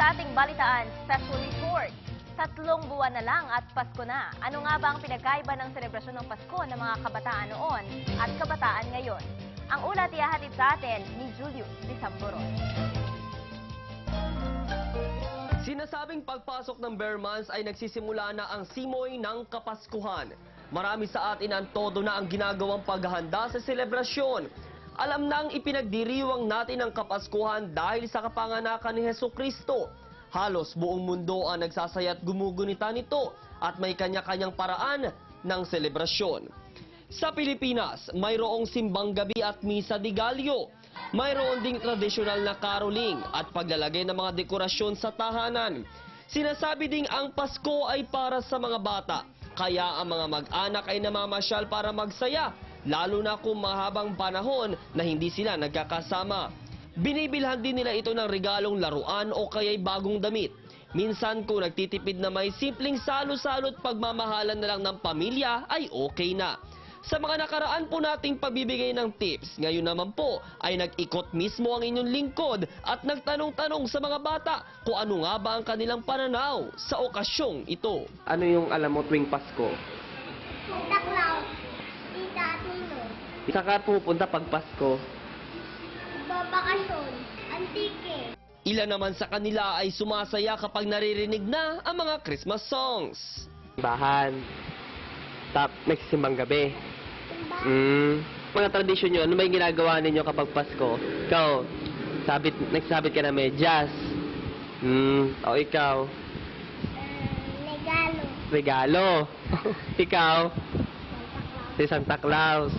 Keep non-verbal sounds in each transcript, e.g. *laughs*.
sa ating balitaan special report. Tatlong buwan na lang at Pasko na. Ano nga ba ang pinagkaiba ng selebrasyon ng Pasko ng mga kabataan noon at kabataan ngayon? Ang ulat ihahatid sa atin ni Julius Disamboron. Sinasabing pagpasok ng bare months ay nagsisimula na ang simoy ng Kapaskuhan. Marami sa atin ang todo na ang ginagawang paghahanda sa selebrasyon. Alam nang ipinagdiriwang natin ang Kapaskuhan dahil sa kapanganakan ni Heso Kristo. Halos buong mundo ang nagsasaya at gumugunita nito at may kanya-kanyang paraan ng selebrasyon. Sa Pilipinas, mayroong simbang gabi at misa di Gallo. Mayroon ding tradisyonal na caroling at paglalagay ng mga dekorasyon sa tahanan. Sinasabi ding ang Pasko ay para sa mga bata, kaya ang mga mag-anak ay namamasyal para magsaya, lalo na kung mahabang panahon na hindi sila nagkakasama. Binibilhan din nila ito ng regalong laruan o kaya'y bagong damit. Minsan kung nagtitipid na may simpleng salo-salo at pagmamahalan na lang ng pamilya ay okay na. Sa mga nakaraan po nating pabibigay ng tips, ngayon naman po ay nag-ikot mismo ang inyong lingkod at nagtanong-tanong sa mga bata kung ano nga ba ang kanilang pananaw sa okasyong ito. Ano yung alam mo tuwing Pasko? Cloud, Tita Isa ka pupunta pag Pasko. Babakasyon, Antike, Ilan naman sa kanila ay sumasaya kapag naririnig na ang mga Christmas songs. Bahan. Tap, nagsisimbang gabi. Mm. Mga tradisyon nyo, ano ba yung ginagawa ninyo kapag Pasko? Ikaw, sabit, nagsabit ka na medyas. Mm. O ikaw, eh, Regalo, regalo. *laughs* ikaw, Santa Claus, si Santa Claus.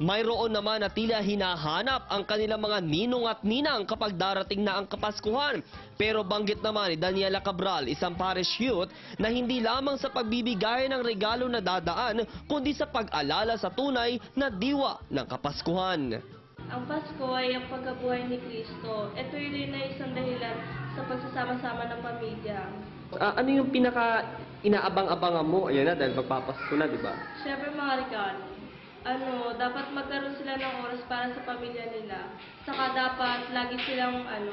Mayroon naman na tila hinahanap ang kanilang mga ninong at ninang kapag darating na ang Kapaskuhan. Pero banggit naman ni Daniela Cabral, isang parish youth, na hindi lamang sa pagbibigay ng regalo na dadaan, kundi sa pag-alala sa tunay na diwa ng Kapaskuhan. Ang Pasko ay ang pagkabuhay ni Kristo. Ito rin ay isang dahilan sa pagsasama-sama ng pamilya. Ah, ano yung pinaka inaabang-abangan mo? Ayan na, dahil magpapasko na, di ba? Siyempre mga regalo. Ano, dapat magkaroon sila ng oras para sa pamilya nila. Saka dapat lagi silang ano,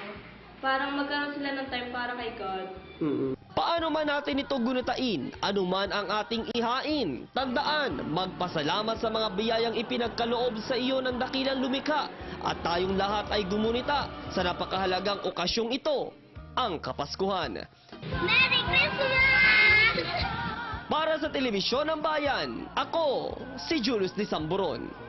parang magkaroon sila ng time para kay God. Mm Paano man natin ito gunutain, anuman ang ating ihain, tandaan, magpasalamat sa mga biyayang ipinagkaloob sa iyo ng dakilang lumikha at tayong lahat ay gumunita sa napakahalagang okasyong ito, ang Kapaskuhan. Merry Christmas! *laughs* Sa Telebisyon ng Bayan, ako si Julius Disamboron.